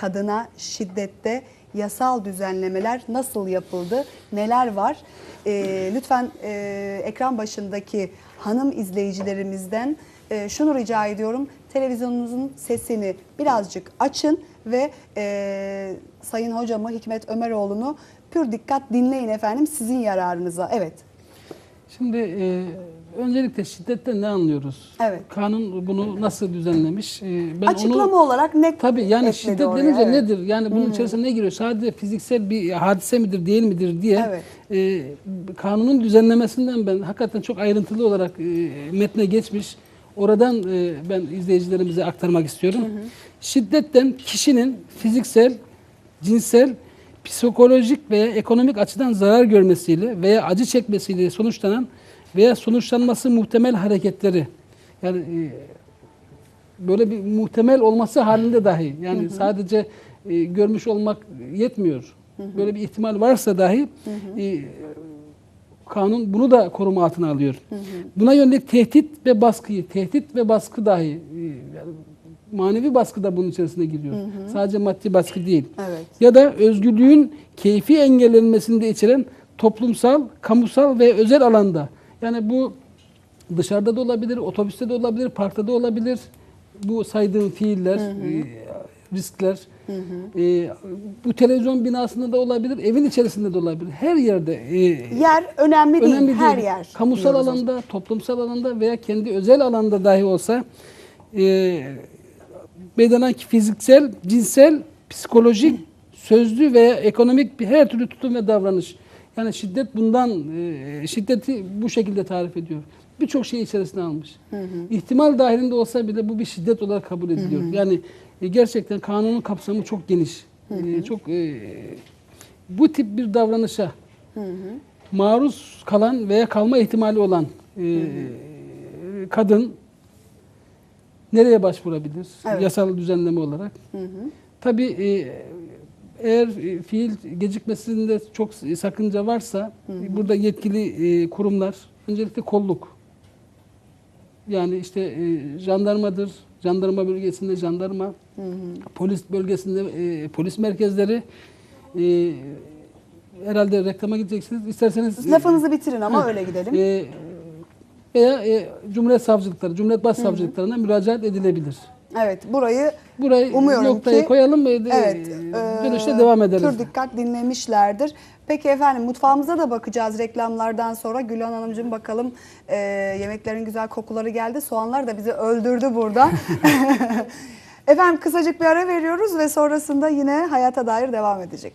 kadına şiddette yasal düzenlemeler nasıl yapıldı, neler var? Ee, lütfen e, ekran başındaki hanım izleyicilerimizden e, şunu rica ediyorum. Televizyonunuzun sesini birazcık açın ve e, Sayın Hocamı Hikmet Ömeroğlu'nu pür dikkat dinleyin efendim sizin yararınıza. Evet. Şimdi e, öncelikle şiddetten ne anlıyoruz? Evet. Kanun bunu nasıl düzenlemiş? E, ben Açıklama onu olarak ne Tabii yani şiddet denince Evet. nedir? Yani bunun içerisine ne giriyor? Sadece fiziksel bir hadise midir, değil midir diye Evet. e, kanunun düzenlemesinden ben hakikaten çok ayrıntılı olarak e, metne geçmiş. Oradan e, ben izleyicilerimize aktarmak istiyorum. Şiddetten kişinin fiziksel, cinsel, psikolojik veya ekonomik açıdan zarar görmesiyle veya acı çekmesiyle sonuçlanan veya sonuçlanması muhtemel hareketleri. Yani e, böyle bir muhtemel olması halinde dahi yani sadece e, görmüş olmak yetmiyor. Böyle bir ihtimal varsa dahi e, kanun bunu da koruma altına alıyor. Buna yönelik tehdit ve baskıyı, tehdit ve baskı dahi e, yani manevi baskı da bunun içerisine giriyor. Sadece maddi baskı değil. Evet. Ya da özgürlüğün keyfi engellenmesini de içeren toplumsal, kamusal ve özel alanda. Yani bu dışarıda da olabilir, otobüste de olabilir, parkta da olabilir. Bu saydığım fiiller, e, riskler. E, bu televizyon binasında da olabilir, evin içerisinde de olabilir. Her yerde. e, Yer önemli değil, önemli her değil. yer. Kamusal alanda, toplumsal alanda veya kendi özel alanda dahi olsa e, bedenen fiziksel, cinsel, psikolojik, sözlü veya ekonomik bir her türlü tutum ve davranış. Yani şiddet bundan, e, şiddeti bu şekilde tarif ediyor. Birçok şey içerisine almış. İhtimal dahilinde olsa bile bu bir şiddet olarak kabul ediliyor. Yani e, gerçekten kanunun kapsamı çok geniş. E, çok e, bu tip bir davranışa maruz kalan veya kalma ihtimali olan e, kadın nereye başvurabilir? Evet. Yasal düzenleme olarak. Tabii e, eğer fiil gecikmesinde çok sakınca varsa e, burada yetkili e, kurumlar öncelikle kolluk yani işte e, jandarmadır, jandarma bölgesinde jandarma, polis bölgesinde e, polis merkezleri e, herhalde reklama gideceksiniz. İsterseniz lafınızı bitirin ama öyle gidelim. e, veya e, Cumhuriyet Savcılıkları, Cumhuriyet Başsavcılıklarına müracaat edilebilir. Evet, burayı Burayı Umuyorum noktayı ki- koyalım ve de- evet, dönüşte e, devam ederiz. Pür dikkat dinlemişlerdir. Peki efendim mutfağımıza da bakacağız reklamlardan sonra. Gülhan Hanımcığım bakalım e, yemeklerin güzel kokuları geldi. Soğanlar da bizi öldürdü burada. efendim kısacık bir ara veriyoruz ve sonrasında yine hayata dair devam edecek.